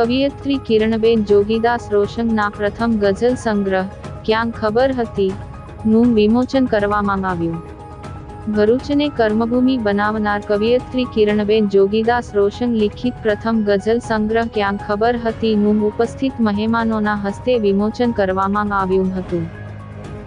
કવિયત્રી કિરણબેન જોગીદાસ રોશનના પ્રથમ ગઝલ સંગ્રહ ક્યાં ખબર હતી, નું વિમોચન કરવામાં આવ્યું. ભરૂચને કર્મભૂમિ બનાવનાર કવિયત્રી કિરણબેન જોગીદાસ રોશન લિખિત પ્રથમ ગઝલ સંગ્રહ ક્યાં ખબર હતી, નું ઉપસ્થિત મહેમાનોના હસ્તે વિમોચન કરવામાં આવ્યું હતું.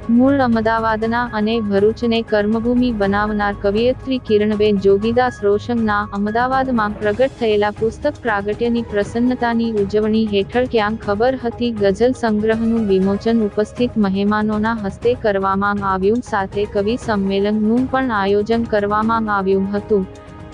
મૂળ અમદાવાદના અને ભરૂચને કર્મભૂમિ બનાવનાર કવિયત્રી કિરણબેન જોગીદાસ રોશનના અમદાવાદમાં પ્રગટ થયેલા પુસ્તક પ્રાગટ્યની પ્રસન્નતાની ઉજવણી હેઠળ ક્યાંક ખબર હતી? ગઝલ સંગ્રહનું વિમોચન ઉપસ્થિત મહેમાનોના હસ્તે કરવામાં આવ્યું સાથે કવિ સંમેલનનું પણ આયોજન કરવામાં આવ્યું હતું.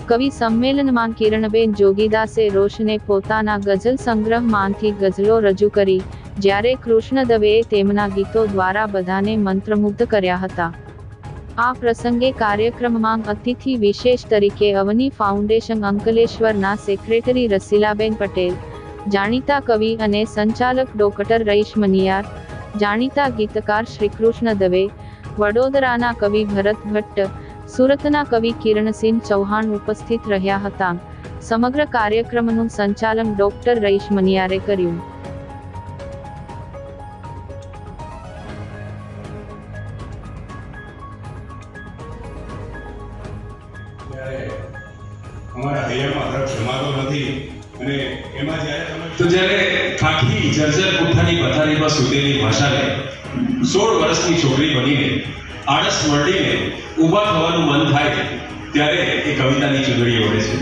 કવિ સંમેલનમાં કિરણબેન જોગીદાસે રોશને પોતાના ગઝલ સંગ્રહમાંથી ગઝલો રજૂ કરી. જ્યારે કૃષ્ણ દવેએ તેમના ગીતો દ્વારા બધાને મંત્રમુગ્ધ કર્યા હતા. આ પ્રસંગે કાર્યક્રમમાં અતિથિ વિશેષ તરીકે અવની ફાઉન્ડેશન અંકલેશ્વરના સેક્રેટરી રસીલાબેન પટેલ, જાણીતા કવિ અને સંચાલક ડોક્ટર રઈશ મનિયાર, જાણીતા ગીતકાર શ્રીકૃષ્ણ દવે વડોદરાના કવિ ભરત ભટ્ટ, સુરતના કવિ કિરણસિંહ ચૌહાણ ઉપસ્થિત રહ્યા હતા. સમગ્ર કાર્યક્રમનું સંચાલન ડોક્ટર રઈશ મનિયારે કર્યું. અમારા હૈયામાં રક્ષ જમાતો નથી. અને એમાં જ્યારે તો જ્યારે ખાખી જર્જર પુઠ્ઠાની પથારીમાં સૂતેલી ભાષાને સોળ વર્ષની છોકરી બનીને આળસ મળીને ઊભા થવાનું મન થાય, ત્યારે એ કવિતાની ચૂંટણી ઓળે છે.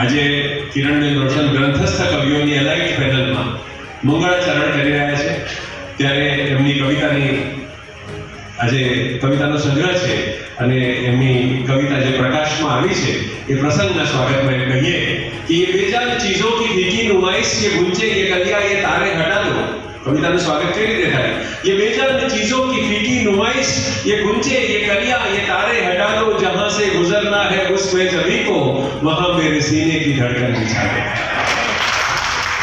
આજે કિરણબેન રોશન ગ્રંથસ્થ કવિઓની એલાઇટ પેનલમાં મંગળાચરણ કરી રહ્યા છે. ત્યારે એમની કવિતાની આજે કવિતાનો સંગ્રહ છે. અને એમની કવિતા જે પ્રકાશમાં આવી છે, એ પ્રસંગના સ્વાગતમાં એમ કહીએ कि ये बेजान चीज़ों की फीकी नुमाइश ये गुंजे ये गलिया ये तारे हटा दो कविता में स्वागत कर ही देता है ये बेजान चीज़ों की फीकी नुमाइश ये गुंजे ये गलिया ये तारे हटा दो जहाँ से गुजरना है उस बेजबी को वहाँ मेरे सीने की धड़कन बिछा दे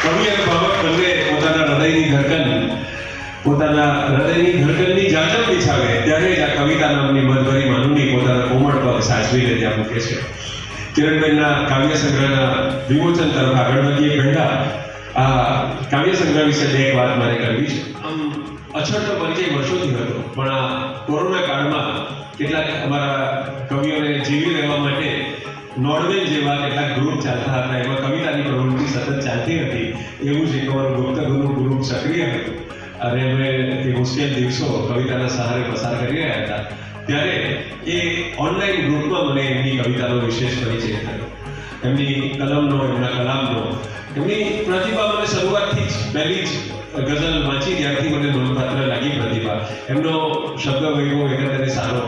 कवि અને ભાવક બંને પોતાના હૃદયની ધડકન, પોતાના હૃદયની ધડકનની જાજમ બિછાવે, ત્યારે જ આ કવિતા નામની પોતાના કોમળ પગ સાચવીને ત્યાં મૂકે છે. કિરણબેનના કાવ્ય સંગ્રહના વિમોચન તરફ આગળ વધીએ. પહેલા આ કાવ્ય સંગ્રહ વિશે બે એક વાત મારે કરવી છે. આમ અછડતો પરિચય વર્ષોથી હતો, પણ આ કોરોના કાળમાં કેટલાક અમારા કવિઓને જીવી રહેવા માટે નોર્વે જેવા કેટલાક ગ્રુપ ચાલતા હતા, એમાં કવિતાની પ્રવૃત્તિ સતત ચાલતી હતી. એવું જ એક અમારું ગુપ્ત ગુરુ ગ્રુપ સક્રિય હતું. અને અમે એ મુશ્કેલ દિવસો કવિતાના સહારે પસાર કરી રહ્યા હતા. ત્યારે એ ઓનલાઈન ગ્રુપમાં મને એમની કવિતાનો વિશેષ પરિચય થયો એમની કલમનો, એમના કલામનો. એમની પ્રતિભા મને શરૂઆતથી જ પહેલી જ ગઝલ વાંચી, ત્યારથી મને નોંધપાત્ર લાગી પ્રતિભા. એમનો શબ્દ વૈભવ એકંદરે સારો,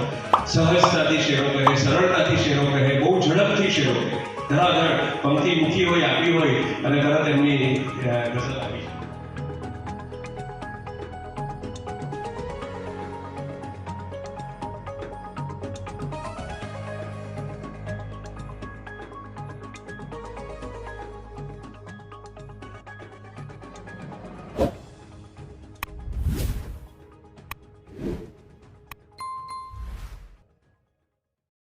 સહજતાથી શેરો કહે સરળતાથી શેરો કહે બહુ ઝડપથી શેરો કહે ધડાધડ પંક્તિ મૂકી હોય, આપી હોય, અને તરત એમની ગઝલ આવી.